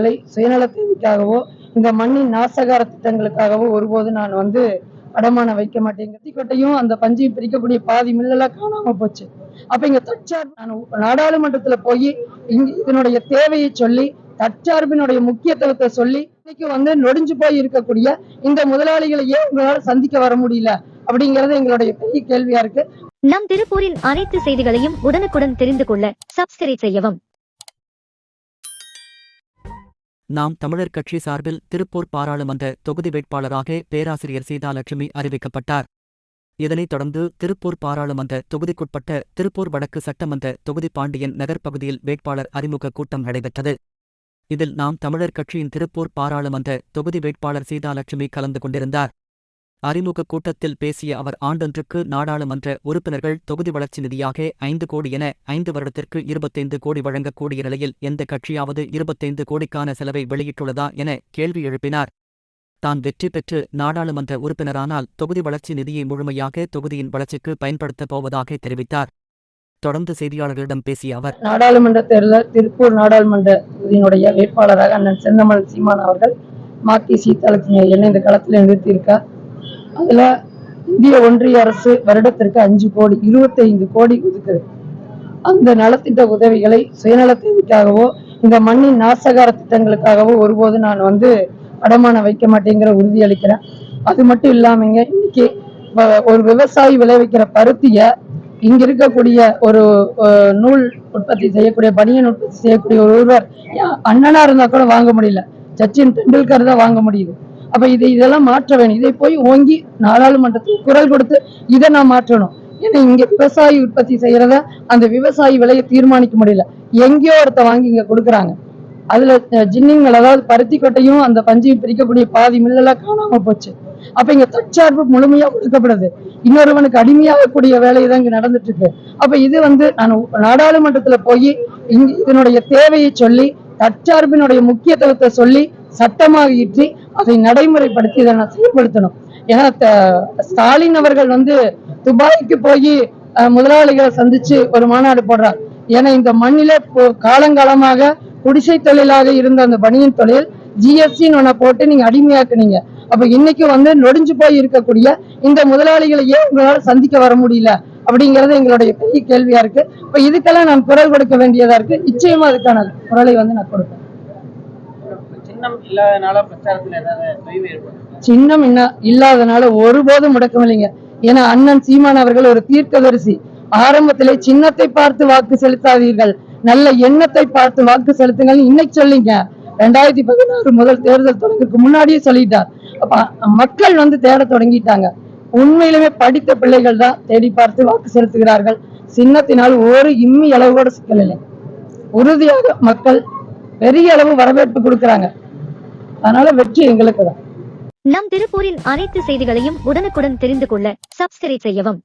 இலை சுயநல தேவைக்காகவோ இந்த மண்ணின் நாசகார திட்டங்களுக்காகவோ ஒருபோது நான் வந்து அடமான வைக்க மாட்டேன். கத்திக்கொட்டையும் அந்த பஞ்சையும் பிரிக்கக்கூடிய பாதி மில்லெல்லாம் காணாம போச்சு. அப்ப இங்க தற்சார் நான் நாடாளுமன்றத்துல போய் இங்க இதனுடைய தேவையை சொல்லி தற்சார்பினுடைய முக்கியத்துவத்தை சொல்லி இன்னைக்கு வந்து நொடிஞ்சு போய் இருக்கக்கூடிய இந்த முதலாளிகளை ஏன் உங்களால சந்திக்க வர முடியல அப்படிங்கறது எங்களுடைய பெரிய கேள்வியா இருக்கு. நம் திருப்பூரின் அனைத்து செய்திகளையும் உடனுக்குடன் தெரிந்து கொள்ள சப்ஸ்கிரைப் செய்யவும். நாம் தமிழர் கட்சி சார்பில் திருப்பூர் பாராளுமன்ற தொகுதி வேட்பாளராக பேராசிரியர் சீதாலட்சுமி அறிவிக்கப்பட்டார். இதனைத் தொடர்ந்து திருப்பூர் பாராளுமன்ற தொகுதிக்குட்பட்ட திருப்பூர் வடக்கு சட்டமன்ற தொகுதி பாண்டியன் நகர் பகுதியில் வேட்பாளர் அறிமுக கூட்டம் நடைபெற்றது. இதில் நாம் தமிழர் கட்சியின் திருப்பூர் பாராளுமன்ற தொகுதி வேட்பாளர் சீதாலட்சுமி கலந்து கொண்டிருந்தார். அறிமுக கூட்டத்தில் பேசிய அவர் ஆண்டொன்றுக்கு நாடாளுமன்ற உறுப்பினர்கள் தொகுதி வளர்ச்சி நிதியாக ஐந்து கோடி என ஐந்து வருடத்திற்கு இருபத்தைந்து கோடி வழங்கக்கூடிய நிலையில் எந்த கட்சியாவது இருபத்தைந்து கோடிக்கான செலவை வெளியிட்டுள்ளதா என கேள்வி எழுப்பினார். தான் வெற்றி பெற்று நாடாளுமன்ற உறுப்பினரானால் தொகுதி வளர்ச்சி நிதியை முழுமையாக தொகுதியின் வளர்ச்சிக்கு பயன்படுத்தப் போவதாக தெரிவித்தார். தொடர்ந்து செய்தியாளர்களிடம் பேசிய அவர் நாடாளுமன்ற தேர்தல் திருப்பூர் நாடாளுமன்ற தொகுதியினுடைய வேட்பாளராக அண்ணன் செந்தமல் சீமான் அவர்கள் மாக்கி சீதாலட்சுமி என்னை இந்த களத்தில் நிறுத்தியிருக்கார். அதுல இந்திய ஒன்றிய அரசு வருடத்திற்கு அஞ்சு கோடி இருபத்தைந்து கோடி ஒதுக்குது. அந்த நலத்திட்ட உதவிகளை சுயநல தேவைக்காகவோ இந்த மண்ணின் நாசகார திட்டங்களுக்காகவோ ஒருபோது நான் வந்து அடமான வைக்க மாட்டேங்கிற உறுதி அளிக்கிறேன். அது மட்டும் இல்லாமங்க இன்னைக்கு ஒரு விவசாயி விளைவிக்கிற பருத்திய இங்க இருக்கக்கூடிய ஒரு நூல் உற்பத்தி செய்யக்கூடிய பனியன் உற்பத்தி செய்யக்கூடிய ஒருவர் அண்ணனா இருந்தா கூட வாங்க முடியல. சச்சின் டெண்டுல்கர் தான் வாங்க முடியுது. அப்ப இதை இதெல்லாம் மாற்ற வேணும். இதை போய் ஓங்கி நாடாளுமன்றத்தில் குரல் கொடுத்து இதை நான் மாற்றணும். ஏன்னா இங்க விவசாயி உற்பத்தி செய்யறத அந்த விவசாயி விலையை தீர்மானிக்க முடியல. எங்கேயோ ஒருத்த வாங்கி இங்க கொடுக்குறாங்க. அதுல ஜின்னிங்கள் அதாவது பருத்தி கொட்டையும் அந்த பஞ்சையும் பிரிக்கக்கூடிய பாதி மில்லெல்லாம் காணாம போச்சு. அப்ப இங்க தற்சார்பு முழுமையா ஒடுக்கப்படுது இன்னொருவனுக்கு அடிமையாகக்கூடிய வேலையை தான் இங்க நடந்துட்டு இருக்கு அப்ப இது வந்து நான் நாடாளுமன்றத்துல போய் இங்க இதனுடைய தேவையை சொல்லி தற்சார்பினுடைய முக்கியத்துவத்தை சொல்லி சட்டமாக இயற்றி அதை நடைமுறைப்படுத்தி இதை நான் செயல்படுத்தணும். ஏன்னா ஸ்டாலின் அவர்கள் வந்து துபாய்க்கு போய் முதலாளிகளை சந்திச்சு ஒரு மாநாடு போடுறார். ஏன்னா இந்த மண்ணில காலங்காலமாக குடிசை தொழிலாக இருந்த அந்த பணியின் தொழில் ஜிஎஸ்டின்னு ஒன்ன போட்டு நீங்க அடிமையாக்குனீங்க. அப்ப இன்னைக்கு வந்து நொடிஞ்சு போய் இருக்கக்கூடிய இந்த முதலாளிகளை ஏன் உங்களால சந்திக்க வர முடியல? அப்படிங்கறது எங்களுடைய பெரிய கேள்வியா இருக்கு. இப்ப இதுக்கெல்லாம் நான் குரல் கொடுக்க வேண்டியதா இருக்கு. நிச்சயமா அதுக்கான குரலை வந்து நான் கொடுப்பேன். சின்னம் இல்லாதனால பிரச்சாரத்துல ஏதாவது சின்னம் இன்ன இல்லாதனால ஒருபோதும் முடக்கம் இல்லைங்க ஏன்னா அண்ணன் சீமான் அவர்கள் ஒரு தீர்க்கதரிசி. ஆரம்பத்திலே சின்னத்தை பார்த்து வாக்கு செலுத்தாதீர்கள். நல்ல எண்ணத்தை பார்த்து வாக்கு செலுத்துங்கள் இன்னைக்கு சொல்லிங்க. ரெண்டாயிரத்தி பதினாறு முதல் தேர்தல் தொடங்குறதுக்கு முன்னாடியே சொல்லிட்டார். அப்ப மக்கள் வந்து தேட தொடங்கிட்டாங்க. உண்மையிலுமே படித்த பிள்ளைகள் தான் தேடி பார்த்து வாக்கு செலுத்துகிறார்கள். சின்னத்தினால் ஒரு இம்மி அளவு கூட சிக்கல் இல்லை. உறுதியாக மக்கள் பெரிய அளவு வரவேற்பு கொடுக்கறாங்க. அதனால வெற்றி எங்களுக்கு தான் நம் திருப்பூரின் அனைத்து செய்திகளையும் உடனுக்குடன் தெரிந்து கொள்ள சப்ஸ்கிரைப் செய்யவும்.